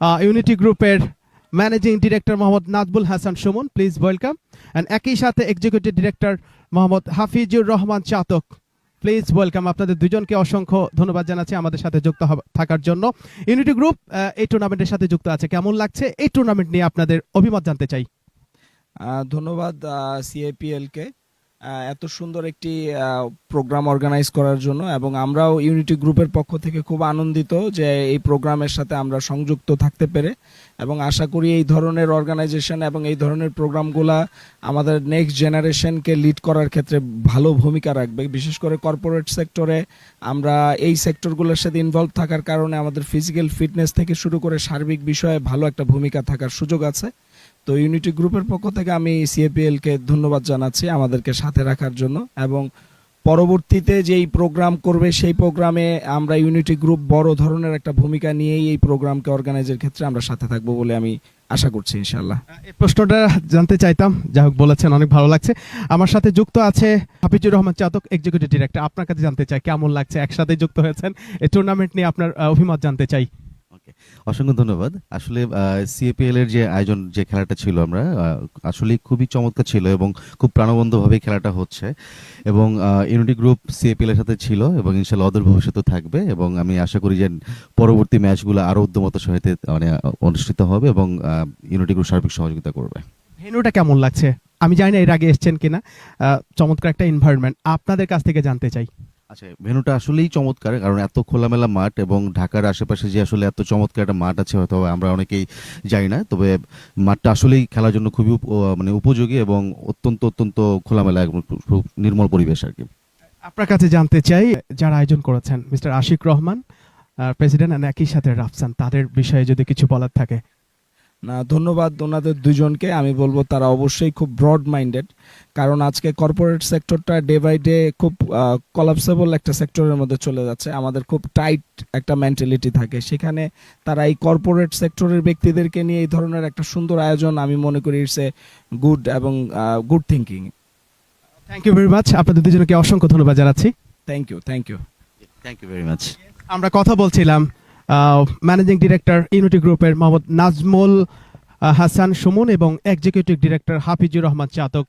Unity গ্রুপের managing director Mohammad Nazbul Hasan Sumon please welcome and একই সাথে executive director Mohammad Hafizur Rahman Chatok please welcome আপনাদের দুজনকে অসংখ্য ধন্যবাদ জানাচ্ছি আমাদের সাথে যুক্ত থাকার জন্য। ইউনিটি গ্রুপ এই টুর্নামেন্টের সাথে যুক্ত আছে। কেমন লাগছে এই টুর্নামেন্ট নিয়ে আপনাদের অভিমত জানতে চাই? ধন্যবাদ সিএপিএল কে। আহ, এত সুন্দর একটি প্রোগ্রাম অর্গানাইজ করার জন্য এবং আমরাও ইউনিটি গ্রুপের পক্ষ থেকে খুব আনন্দিত যে এই প্রোগ্রামের সাথে আমরা সংযুক্ত থাকতে পেরে এবং আশা করি এই ধরনের অর্গানাইজেশন এবং এই ধরনের প্রোগ্রামগুলা আমাদের নেক্সট জেনারেশনকে লিড করার ক্ষেত্রে ভালো ভূমিকা রাখবে। বিশেষ করে কর্পোরেট সেক্টরে আমরা এই সেক্টরগুলোর সাথে ইনভলভ থাকার কারণে আমাদের ফিজিক্যাল ফিটনেস থেকে শুরু করে সার্বিক বিষয়ে ভালো একটা ভূমিকা থাকার সুযোগ আছে। তো ইউনিটি গ্রুপের পক্ষ থেকে আমি সিএপিএল কে ধন্যবাদ জানাচ্ছি আমাদেরকে সাথে রাখার জন্য এবং পরবর্তীতে যেই প্রোগ্রাম করবে, সেই প্রোগ্রামে আমরা ইউনিটি গ্রুপ বড় ধরনের একটা ভূমিকা নিয়েই এই প্রোগ্রামকে অর্গানাইজের ক্ষেত্রে আমরা সাথে থাকব বলে আমি আশা করছি ইনশাল্লাহ এই প্রশ্নটা জানতে চাইতাম, যা হোক বলেছেন, অনেক ভালো লাগছে। আমার সাথে যুক্ত আছে হাফিজুর রহমান চাতক এক্সিকিউটিভ ডিরেক্টর আপনার কাছে জানতে চাই, কেমন লাগছে? একসাথে যুক্ত হয়েছেন। এই টুর্নামেন্ট নিয়ে আপনার অভিমত জানতে চাই। অসংখ্য ধন্যবাদ। আসলে সিএপিএল এর যে আয়োজন, যে খেলাটা ছিল আমরা আসলে খুবই চমৎকার ছিল এবং খুব প্রাণবন্তভাবে খেলাটা হচ্ছে এবং ইউনিটি গ্রুপ সিএপিএল এর সাথে ছিল এবং ইনশাল্লাহ অদূর ভবিষ্যতে থাকবে এবং আমি আশা করি যে পরবর্তী ম্যাচগুলো আরও উদ্যমতার সহিত মানে অনুষ্ঠিত হবে এবং ইউনিটি গ্রুপ সার্বিক সহযোগিতা করবে। ভেন্যুটা কেমন লাগছে? আমি জানি না এর আগে এসছেন কিনা। চমৎকার একটা এনভায়রনমেন্ট আপনাদের কাছ থেকে জানতে চাই। আচ্ছা ভেনুটা আসলেই চমৎকার, কারণ এত খোলামেলা মাঠ এবং ঢাকার আশেপাশে যে আসলে এত চমৎকার একটা মাঠ আছে, হয়তো আমরা অনেকেই জানি না, তবে মাঠটা আসলেই খেলার জন্য খুবই মানে উপযোগী এবং অত্যন্ত অত্যন্ত খোলামেলা খুব- নির্মল পরিবেশ আর কি। আপনার কাছে জানতে চাই, যারা আয়োজন করেছেন, মিস্টার আশিক রহমান প্রেসিডেন্ট একই সাথে রাফসান, তাদের বিষয়ে যদি কিছু বলার থাকে। না ধন্যবাদ ওনাদের দুজনকে। আমি বলব তারা অবশ্যই খুব ব্রড মাইন্ডেড কারণ আজকে কর্পোরেট সেক্টরটা ডে বাই ডে খুব কলাপসেবল একটা সেক্টরের মধ্যে চলে যাচ্ছে। আমাদের খুব টাইট একটা মেন্টালিটি থাকে। সেখানে তারা এই কর্পোরেট সেক্টরের ব্যক্তিদেরকে নিয়ে এই ধরনের একটা সুন্দর আয়োজন আমি মনে করি ইটস এ গুড এবং good thinking thank you very much আপনাদের দুজনকে অসংখ্য ধন্যবাদ জানাচ্ছি। Thank you thank you thank you very much আমরা কথা বলছিলাম ম্যানেজিং ডিরেক্টর ইউনিটি গ্রুপের মোহাম্মদ নাজমুল হাসান সুমন এবং এক্সিকিউটিভ ডিরেক্টর হাফিজুর রহমান চাতক।